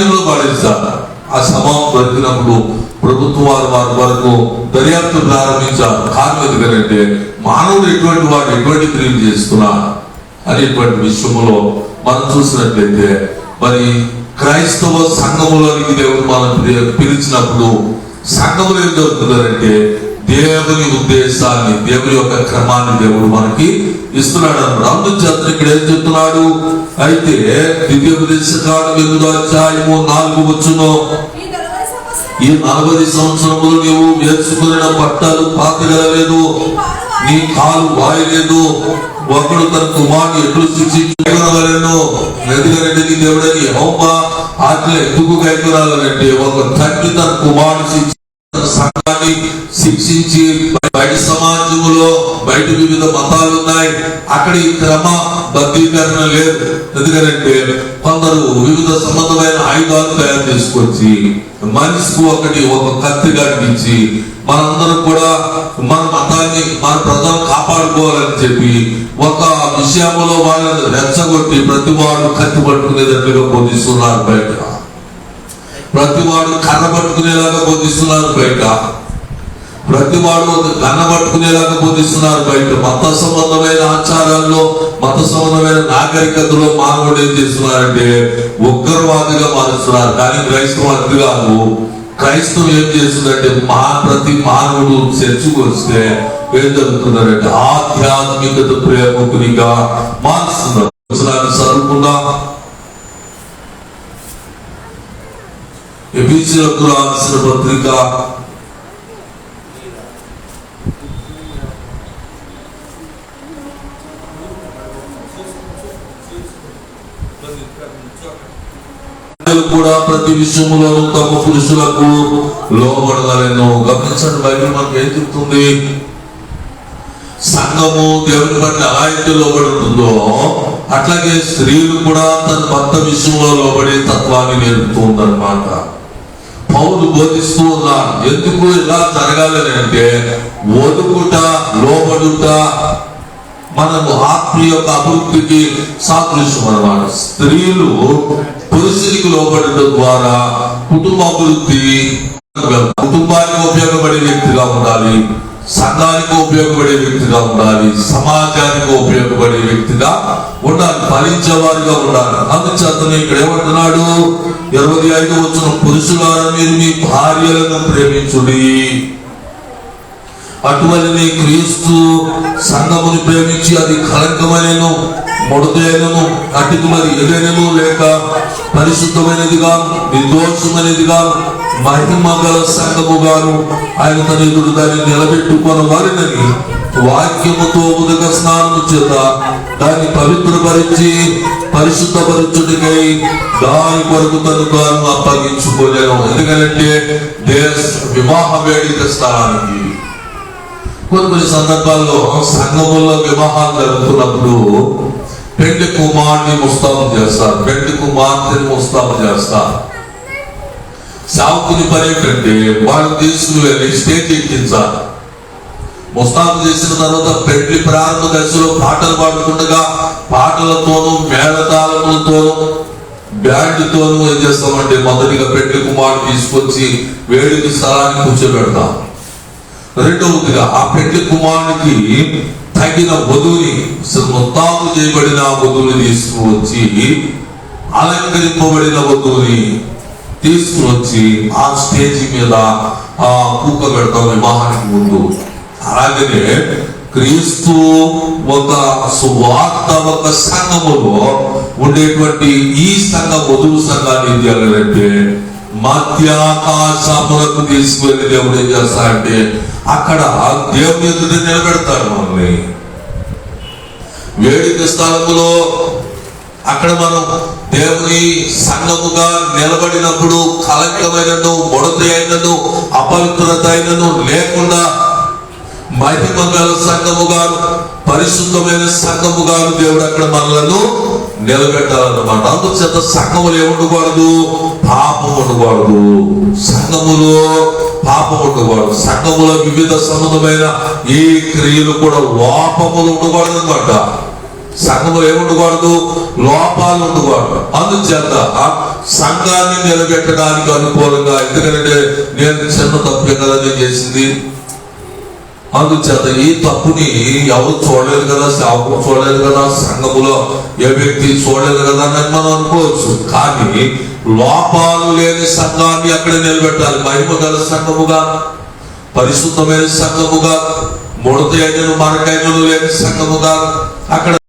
అరణ్యంలో పాడేస్తారు ఆ సమయం దొరికినప్పుడు ప్రభుత్వ వారు వారి వరకు దర్యాప్తు ప్రారంభించారు. కారణం ఎందుకంటే మానవుడు ఎటువంటి వాడు ఎటువంటి క్రియలు చేస్తున్నా అనేటువంటి విషయంలో మనం చూసినట్లయితే మరి క్రైస్తవ సంఘములోనికి దేవుడు మనం పిలిచినప్పుడు సంఘములు ఏం జరుగుతున్నారంటే దేవుని ఉద్దేశాన్ని దేవుని యొక్క క్రమాన్ని దేవుడు మనకి ఇస్తున్నాడు అన్నాడు. అందుచేత ఇక్కడ ఏం చెప్తున్నాడు? అయితే ద్వితీయ ఉపదేశకాండం ఎనిమిదో అధ్యాయము నాలుగు వచ్చును? ఈ నలభై సంవత్సరములు నీవు వేసుకున్న బట్టలు పాతగలలేదు నీ కాలు వాయలేదు? ఒకడు తన కుమారుని ఎట్లు శిక్షించగలను ఎందుకంటే నీ దేవుడని హోమ ఆజ్ఞ ఎందుకు కైకొనాలంటే ఒక తండ్రి తన కుమారుని శిక్ష సంఘాన్ని శిక్షించి బయట సమాజంలో బయట వివిధ మతాలు ఉన్నాయి అక్కడ ఈ క్రమ బద్దీకరణ లేదు. ఎందుకంటే కొందరు వివిధ సంబంధమైన ఆయుధాలు తయారు చేసుకొచ్చి మనిషికి ఒకటి ఒక కత్తి కనిపించి మనందరం కూడా మన మతాన్ని మన ప్రజలు కాపాడుకోవాలని చెప్పి ఒక విషయంలో వాళ్ళని రెచ్చగొట్టి ప్రతి వాళ్ళు కత్తి పట్టుకునేటట్లుగా బోధిస్తున్నారు బయట. ప్రతి వాడు కర్ర పట్టుకునేలాగా బోధిస్తున్నారు బయట. ప్రతి వాడు కన్న పట్టుకునేలాగా బోధిస్తున్నారు బయట. మత సంబంధమైన ఆచారాల్లో మత సంబంధమైన నాగరికతలో మానవుడు ఏం చేస్తున్నారంటే ఉగ్రవాదిగా మారుస్తున్నారు. కానీ క్రైస్తవం అది కాదు. క్రైస్తవం ఏం చేస్తుందంటే మా ప్రతి మానవుడు చర్చకు వస్తే ఏం జరుగుతున్నారంటే ఆధ్యాత్మికత ప్రేమకునిగా మారుస్తున్నారు. వచనాన్ని చదువుకుందాం ఎఫీసీలకు రాసిన పత్రిక. కూడా ప్రతి విషయంలో తమ పురుషులకు లోబడగలను. గమనించండి బైబిల్ మనకు ఏం చెప్తుంది? సంఘము దేవుని పట్ల ఎలా అయితే లోబడుతుందో అట్లాగే స్త్రీలు కూడా తన భర్త విషయంలో లోబడే తత్వాన్ని నేర్పుతుందన్నమాట. పౌలు బోధిస్తూ ఉన్నాను ఎందుకు ఇలా జరగాలని అంటే ఒదుకుట లోబడుట మనము ఆత్మీయ యొక్క అభివృద్ధికి సాదృశ్యం అనమాట స్త్రీలు పురుషునికి లోబడటం ద్వారా కుటుంబ అభివృద్ధి కుటుంబానికి ఉపయోగపడే వ్యక్తిగా ఉండాలి. సంఘానికి ఉపయోగపడే వ్యక్తిగా ఉండాలి సమాజానికి ఉపయోగపడే వ్యక్తిగా ఉండాలి ఫలించేవారిగా ఉండాలి. అందుచేతను ఇక్కడ ఏమంటున్నాడు? ఇరవై ఐదు వచ్చిన పురుషులారా మీరు మీ భార్యలను ప్రేమించుడి. అటువంటి క్రీస్తు సంఘముని ప్రేమించి అది కలంకమైనను ముడతైనను అటుకు మరి ఎదైనను లేక పరిశుద్ధమైనదిగా నిర్దోషమైనదిగా మహిమ గల సంఘముగాను ఆయన తన ఎదురు దాన్ని నిలబెట్టుకున్న వారినని వాక్యముతో ఉదక స్నానము చేత దాన్ని పవిత్రపరిచి పరిశుద్ధపరచుడికై దాని కొరకు తను తాను అప్పగించుకోలేను ఎందుకంటే దేశ వివాహ వేడిక స్థలానికి కొన్ని కొన్ని సందర్భాల్లో సంఘములో వివాహాలు జరుగుతున్నప్పుడు పెళ్ళి కుమార్ని ముస్తాబు చేస్తారు. పెళ్ళి కుమార్తెని ముస్తాబు చేస్తారు. సావుకుని పని ఏంటంటే వాళ్ళు తీసుకుని వెళ్ళి స్టేజ్ ఎక్కించాలి. ముస్తాబు చేసిన తర్వాత పెళ్ళి ప్రారంభ దశలో పాటలు పాడుకుండగా పాటలతోనూ మేళతాళములతోనూ బ్యాండ్తోనూ ఏం చేస్తామంటే మొదటిగా పెళ్ళి కుమారుడు తీసుకొచ్చి వేడికి స్థలాన్ని కూర్చోబెడతాం. రెండవదిగా ఆ పెళ్ళి కుమారునికి తగిన వధువుని మొత్తాము చేయబడిన వధువుని తీసుకువచ్చి అలంకరింపబడిన వధువుని తీసుకుని వచ్చి ఆ స్టేజ్ మీద ఆ కూక పెడతాం వివాహానికి ముందు. అలాగనే క్రీస్తు ఒక సువార్త ఒక సంఘములో ఉండేటువంటి ఈ సంఘ వధువు సంఘాన్ని ఏం చేయాలంటే మధ్యాకాశములకు తీసుకువెళ్ళి దేవుడు ఏం చేస్తాడంటే అక్కడ దేవుని ఎదుట నిలబెడతాడు మనల్ని. వేడిక స్థలములో అక్కడ మనం దేవుని సంఘముగా నిలబడినప్పుడు కలంకమైనను ముడత అయినను అపవిత్రత అయినను లేకుండా మహిమ గల సంఘముగాను పరిశుద్ధమైన సంఘముగాను దేవుడు అక్కడ మనలను నిలబెట్టాలన్నమాట. అందుచేత సంఘములు ఏముండకూడదు? పాపం ఉండకూడదు. సంఘములో పాపం ఉండకూడదు. సంఘములో వివిధ సంబంధమైన ఏ క్రియలు కూడా లోపములు ఉండకూడదు అనమాట సంఘంలో ఏముండకూడదు? లోపాలు ఉండకూడదు. అందుచేత సంఘాన్ని నిలబెట్టడానికి అనుకూలంగా ఎందుకంటే నేను చిన్న తప్పు కదా నేను చేసింది. అందుచేత ఈ తప్పుని ఎవరు చూడలేదు కదా? సేవకులు చూడలేదు కదా? సంఘములో ఏ వ్యక్తి చూడలేదు కదా అని మనం అనుకోవచ్చు. కానీ లోపాలు లేని సంఘాన్ని అక్కడ నిలబెట్టాలి. మహిమ గల సంఘముగా పరిశుద్ధమైన సంఘముగా ముడత అయినను మరకైనను లేని సంఘముగా అక్కడ